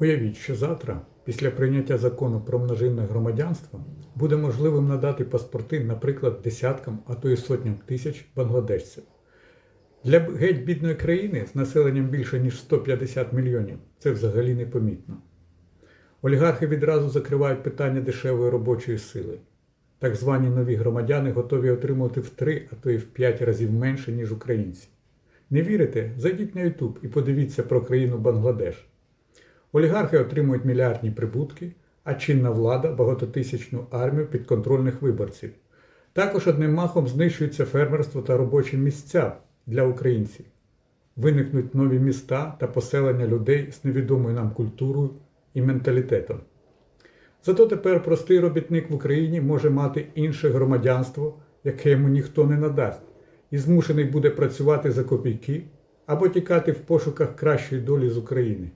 Уявіть, що завтра, після прийняття закону про множинне громадянство, буде можливим надати паспорти, наприклад, десяткам, а то й сотням тисяч бангладешців. Для геть бідної країни з населенням більше ніж 150 мільйонів це взагалі непомітно. Олігархи відразу закривають питання дешевої робочої сили. Так звані нові громадяни готові отримувати в 3, а то й в 5 разів менше, ніж українці. Не вірите? Зайдіть на YouTube і подивіться про країну Бангладеш. Олігархи отримують мільярдні прибутки, а чинна влада багатотисячну армію підконтрольних виборців. Також одним махом знищується фермерство та робочі місця для українців. Виникнуть нові міста та поселення людей з невідомою нам культурою і менталітетом. Зато тепер простий робітник в Україні може мати інше громадянство, яке йому ніхто не надасть, і змушений буде працювати за копійки або тікати в пошуках кращої долі з України.